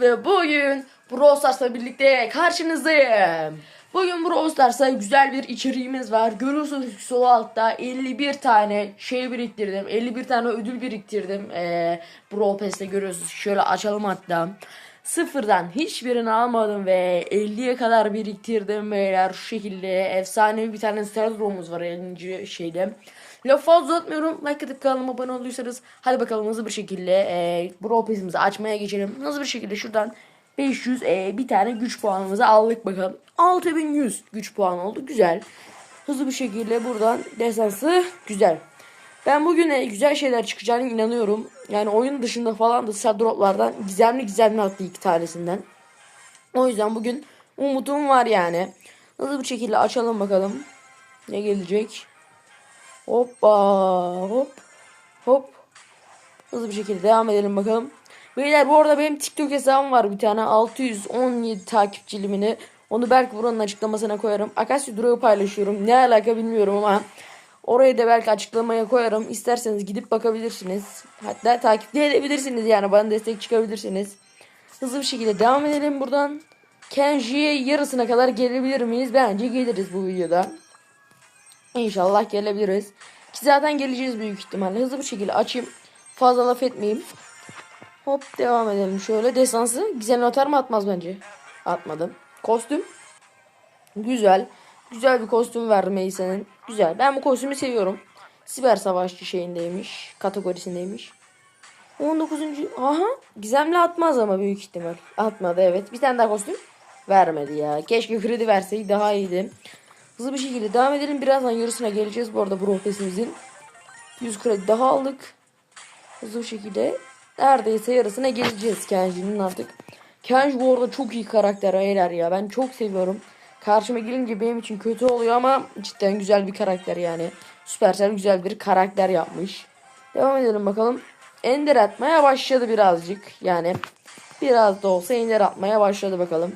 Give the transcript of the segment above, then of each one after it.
ve bugün Brawl Stars'la birlikte karşınızdayım. Bugün Brawl Stars'ta güzel bir içeriğimiz var. Görüyorsunuz ki sol altta 51 tane şey biriktirdim. 51 tane ödül biriktirdim. Ee, Brawl Pass'te görüyorsunuz. Şöyle açalım hatta. Sıfırdan hiçbirini almadım ve 50'ye kadar biriktirdim beyler şu şekilde. Efsane bir tane Stardrom'umuz var 50. şeyde. Laf fazla uzatmıyorum. Like atıp kanalıma abone olduysanız hadi bakalım hızlı bir şekilde e, Brawl Pass'imizi açmaya geçelim. Hızlı bir şekilde şuradan 500 e, bir tane güç puanımızı aldık bakalım. 6100 güç puan oldu. Güzel. Hızlı bir şekilde buradan desansı güzel. Ben bugün e, güzel şeyler çıkacağına inanıyorum. Yani oyun dışında falan da droplardan gizemli gizemli attı iki tanesinden. O yüzden bugün umudum var yani. Hızlı bir şekilde açalım bakalım. Ne gelecek? Hoppa hop hop. Hızlı bir şekilde devam edelim bakalım. Beyler bu arada benim TikTok hesabım var bir tane 617 takipçilimini. Onu belki buranın açıklamasına koyarım. Akasya Durak'ı paylaşıyorum. Ne alaka bilmiyorum ama orayı da belki açıklamaya koyarım. İsterseniz gidip bakabilirsiniz. Hatta takip de edebilirsiniz yani bana destek çıkabilirsiniz. Hızlı bir şekilde devam edelim buradan. Kenji'ye yarısına kadar gelebilir miyiz? Bence geliriz bu videoda. İnşallah gelebiliriz. Ki zaten geleceğiz büyük ihtimalle. Hızlı bir şekilde açayım. Fazla laf etmeyeyim. Hop devam edelim. Şöyle desansı. Güzel atar mı atmaz bence. Atmadım. Kostüm. Güzel. Güzel bir kostüm verdi Melisa'nın. Güzel. Ben bu kostümü seviyorum. Siber savaşçı şeyindeymiş. Kategorisindeymiş. 19. Aha. Gizemli atmaz ama büyük ihtimal. Atmadı evet. Bir tane daha kostüm. Vermedi ya. Keşke kredi verseydi daha iyiydi. Hızlı bir şekilde devam edelim. Birazdan yarısına geleceğiz bu arada Brofes'imizin. 100 kredi daha aldık. Hızlı bir şekilde neredeyse yarısına geleceğiz Kenji'nin artık. Kenji bu arada çok iyi karakter beyler ya. Ben çok seviyorum. Karşıma gelince benim için kötü oluyor ama cidden güzel bir karakter yani. Supercell güzel bir karakter yapmış. Devam edelim bakalım. Ender atmaya başladı birazcık. Yani biraz da olsa ender atmaya başladı bakalım.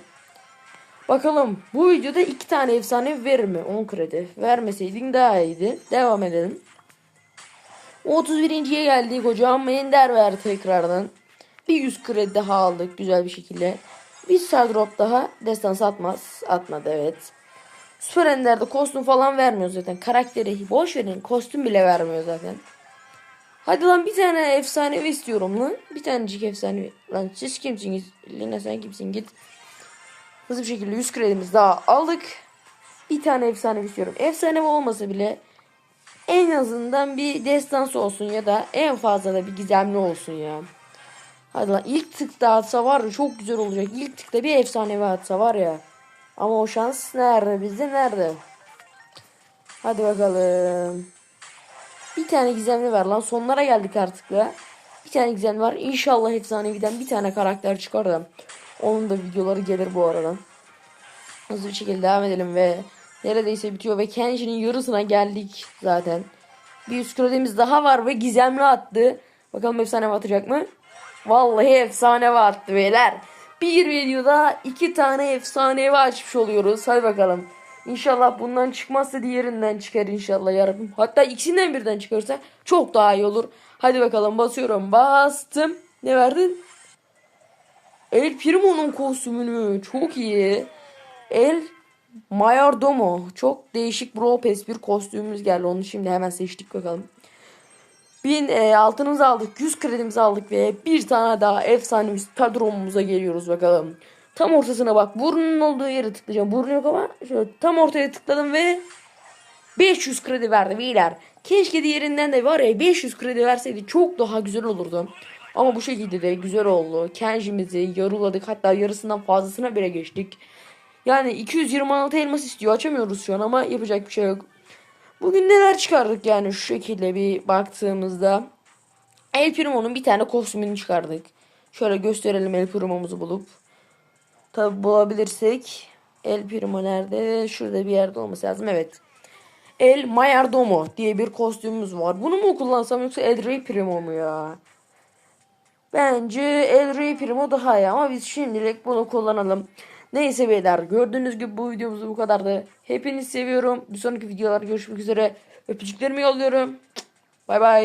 Bakalım bu videoda iki tane efsane verir mi? 10 kredi. Vermeseydin daha iyiydi. Devam edelim. 31.ye geldik hocam. Ender ver tekrardan. Bir 100 kredi daha aldık güzel bir şekilde. Bir star drop daha. Destans atmaz. Atmadı evet. Süper Ender'de kostüm falan vermiyor zaten. Karakteri boş verin. Kostüm bile vermiyor zaten. Hadi lan bir tane efsanevi istiyorum lan. Bir tanecik efsanevi. Lan siz kimsiniz? Lina sen kimsin git. Hızlı bir şekilde 100 kredimiz daha aldık. Bir tane efsanevi istiyorum. Efsanevi olmasa bile en azından bir destansı olsun ya da en fazla da bir gizemli olsun ya. Hadi lan ilk tıkta atsa var ya çok güzel olacak. İlk tıkta bir efsanevi atsa var ya. Ama o şans nerede bizde nerede? Hadi bakalım. Bir tane gizemli var lan. Sonlara geldik artık ya. Bir tane gizemli var. İnşallah efsaneviden bir tane karakter çıkar. Onun da videoları gelir bu arada. Hızlı bir şekilde devam edelim ve neredeyse bitiyor ve Kenji'nin yarısına geldik zaten. Bir üst kredimiz daha var ve gizemli attı. Bakalım efsane atacak mı? Vallahi efsane attı beyler. Bir videoda iki tane efsanevi açmış oluyoruz. Hadi bakalım. İnşallah bundan çıkmazsa diğerinden çıkar inşallah yarabbim. Hatta ikisinden birden çıkarsa çok daha iyi olur. Hadi bakalım basıyorum. Bastım. Ne verdin? El Primo'nun kostümünü çok iyi. El Mayordomo. Çok değişik Brawl Pass bir kostümümüz geldi. Onu şimdi hemen seçtik bakalım. 1000 e, altınımızı aldık. 100 kredimizi aldık ve bir tane daha efsanemiz kadromumuza geliyoruz bakalım. Tam ortasına bak. Burnunun olduğu yere tıklayacağım. Burnu yok ama şöyle tam ortaya tıkladım ve 500 kredi verdi beyler. Keşke diğerinden de var ya 500 kredi verseydi çok daha güzel olurdu. Ama bu şekilde de güzel oldu. Kenji'mizi yarıladık. Hatta yarısından fazlasına bile geçtik. Yani 226 elmas istiyor. Açamıyoruz şu an ama yapacak bir şey yok. Bugün neler çıkardık yani şu şekilde bir baktığımızda. El Primo'nun bir tane kostümünü çıkardık. Şöyle gösterelim El Primo'muzu bulup. Tabi bulabilirsek. El Primo nerede? Şurada bir yerde olması lazım. Evet. El Mayordomo diye bir kostümümüz var. Bunu mu kullansam yoksa El Rey Primo mu ya? Bence El Rey Primo daha iyi ama biz şimdilik bunu kullanalım. Neyse beyler gördüğünüz gibi bu videomuz bu kadardı. Hepinizi seviyorum. Bir sonraki videolarda görüşmek üzere. Öpücüklerimi yolluyorum. Bay bay.